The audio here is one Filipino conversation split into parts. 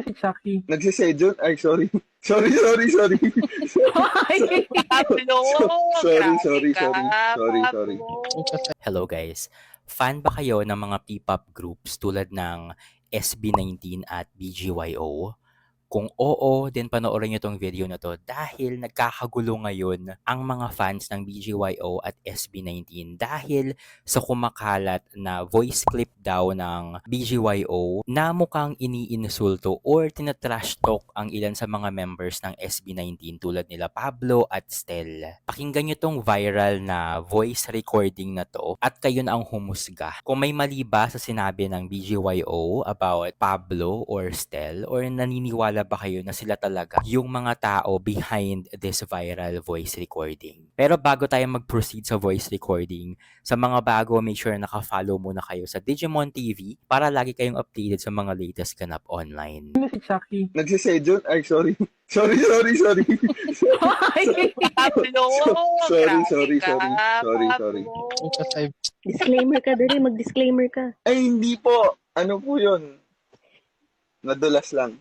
Sino si Chucky? Nagsisedyon? Ay, sorry. Sorry, sorry, sorry. Sorry, sorry, sorry. Sorry, sorry. Hello guys. Fan ba kayo ng mga P-pop groups tulad ng SB19 at BGYO? Kung oo, then panoorin nyo tong video na to dahil nagkakagulo ngayon ang mga fans ng BGYO at SB19 dahil sa kumakalat na voice clip daw ng BGYO na mukhang iniinsulto or tinatrash talk ang ilan sa mga members ng SB19 tulad nila Pablo at Stel. Pakinggan nyo tong viral na voice recording na to at kayo na ang humusga. Kung may mali ba sa sinabi ng BGYO about Pablo or Stel or naniniwala ba kayo na sila talaga yung mga tao behind this viral voice recording? Pero bago tayo mag-proceed sa voice recording, sa mga bago, make sure naka-follow muna kayo sa Digimon TV para lagi kayong updated sa mga latest ganap online. sino si Chucky? Nagsisedyon? Ay, sorry. Sorry, sorry, sorry. Ay, Pablo! Sorry, sorry, sorry. Sorry, sorry. Pablo. Disclaimer ka dali, mag-disclaimer ka. Ay, hindi po. Ano po yun? Nadulas lang.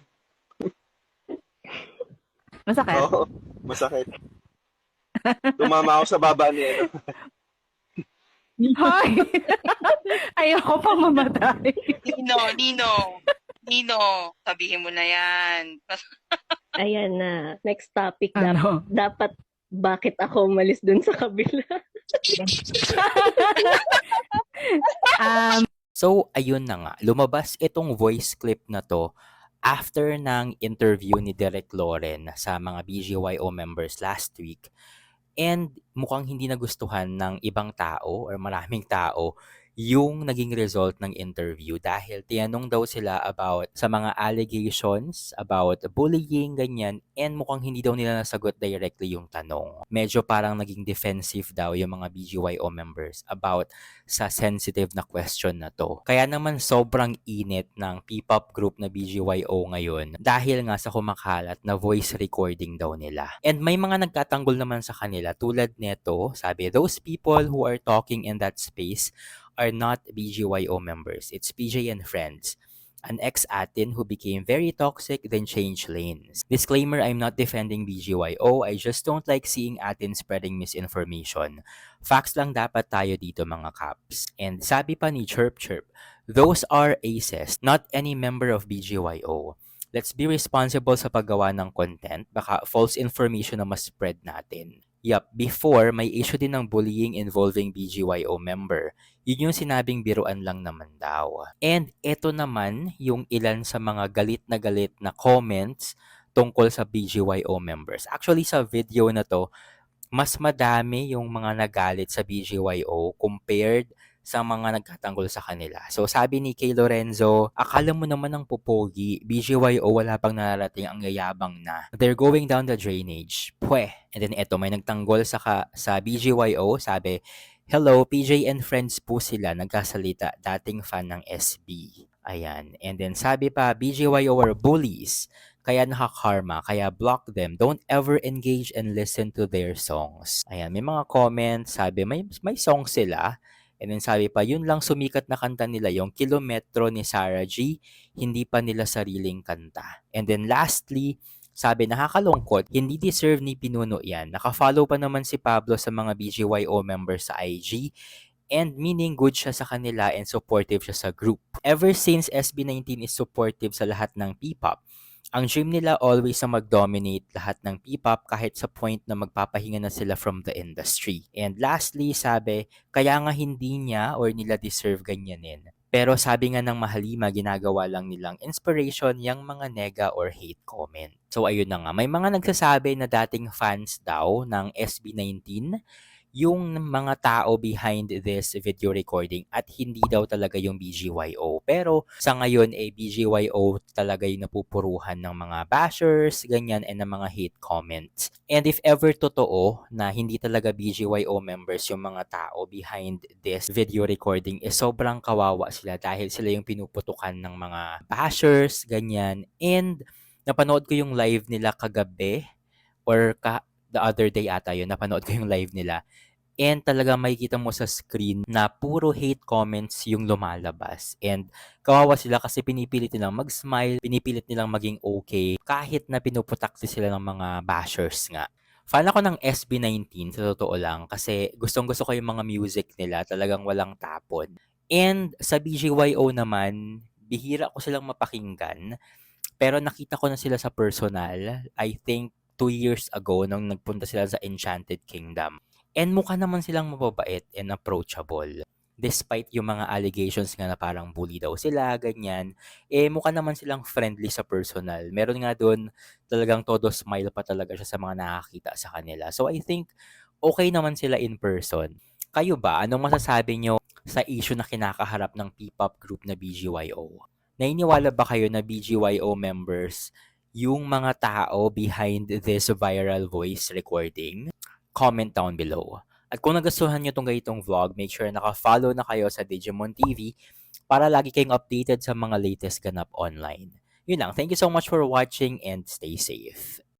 Masakit. Oo, masakit. Tumama ako sa baba ni ano. Ay, ayoko pang mamatay. Nino, Nino. Nino, sabihin mo na yan. Ayan na, next topic. Ano? dapat, bakit ako umalis dun sa kabila? Um, So, ayun na nga. Lumabas itong voice clip na to after ng interview ni Derek Loren sa mga BGYO members last week. And mukhang hindi nagustuhan ng ibang tao or maraming tao yung naging result ng interview dahil tinanong daw sila about sa mga allegations about bullying, ganyan, and mukhang hindi daw nila nasagot directly yung tanong. Medyo parang naging defensive daw yung mga BGYO members about sa sensitive na question na to. Kaya naman sobrang init ng P-pop group na BGYO ngayon dahil nga sa kumakalat na voice recording daw nila. And may mga nagtatanggol naman sa kanila tulad neto, sabi, those people who are talking in that space are not BGYO members. It's PJ and friends. An ex-atin who became very toxic then changed lanes. Disclaimer, I'm not defending BGYO. I just don't like seeing atin spreading misinformation. Facts lang dapat tayo dito mga caps. And sabi pa ni Chirp Chirp, those are aces, not any member of BGYO. Let's be responsible sa paggawa ng content. Baka false information na mas spread natin. Yup, before, may issue din ng bullying involving BGYO member. Yun yung sinabing biruan lang naman daw. And eto naman yung ilan sa mga galit na galit na comments tungkol sa BGYO members. Actually, sa video na to, mas madami yung mga nagalit sa BGYO compared sa mga nagtatanggol sa kanila. So sabi ni Kay Lorenzo, akala mo naman ang pupogi, BGYO wala pang nararating ang yayabang na. They're going down the drainage. Pweh. And then eto, may nagtanggol sa, ka, sa BGYO, sabi, Hello, PJ and friends po sila, nagkasalita, dating fan ng SB. Ayan. And then sabi pa, BGYO are bullies, kaya nakakarma, kaya block them. Don't ever engage and listen to their songs. Ayan, may mga comments, sabi, may, may song sila, And then sabi pa, yun lang sumikat na kanta nila, yung Kilometro ni Sarah G, hindi pa nila sariling kanta. And then lastly, sabi, nakakalungkot, hindi deserve ni Pinuno yan. Nakafollow pa naman si Pablo sa mga BGYO members sa IG, and meaning good siya sa kanila and supportive siya sa group. Ever since SB19 is supportive sa lahat ng P-pop, ang dream nila always na mag-dominate lahat ng P-pop kahit sa point na magpapahinga na sila from the industry. And lastly, sabi, kaya nga hindi niya or nila deserve ganyanin. Pero sabi nga ng Mahalima, ginagawa lang nilang inspiration yung mga nega or hate comment. So ayun na nga, may mga nagsasabi na dating fans daw ng SB19 yung mga tao behind this video recording at hindi daw talaga yung BGYO. Pero sa ngayon, eh, BGYO talaga yung napupuruhan ng mga bashers, ganyan, and ng mga hate comments. And if ever totoo na hindi talaga BGYO members yung mga tao behind this video recording, eh sobrang kawawa sila dahil sila yung pinuputukan ng mga bashers, ganyan. And napanood ko yung live nila kagabi or ka, the other day ata yun, napanood ko yung live nila. And talaga makikita mo sa screen na puro hate comments yung lumalabas. And kawawa sila kasi pinipilit nilang mag-smile, pinipilit nilang maging okay, kahit na pinuputakti sila ng mga bashers nga. Fan ako ng SB19 sa totoo lang kasi gustong gusto ko yung mga music nila, talagang walang tapon. And sa BGYO naman, bihira ko silang mapakinggan. Pero nakita ko na sila sa personal, I think two years ago nung nagpunta sila sa Enchanted Kingdom. And mukha naman silang mababait and approachable. Despite yung mga allegations nga na parang bully daw sila, ganyan, eh mukha naman silang friendly sa personal. Meron nga doon talagang todo smile pa talaga siya sa mga nakakita sa kanila. So I think okay naman sila in person. Kayo ba, anong masasabi nyo sa issue na kinakaharap ng P-pop group na BGYO? Nainiwala ba kayo na BGYO members yung mga tao behind this viral voice recording? Comment down below. At kung nagustuhan nyo itong ganitong vlog, make sure naka-follow na kayo sa Digimon TV para lagi kayong updated sa mga latest ganap online. Yun lang. Thank you so much for watching and stay safe.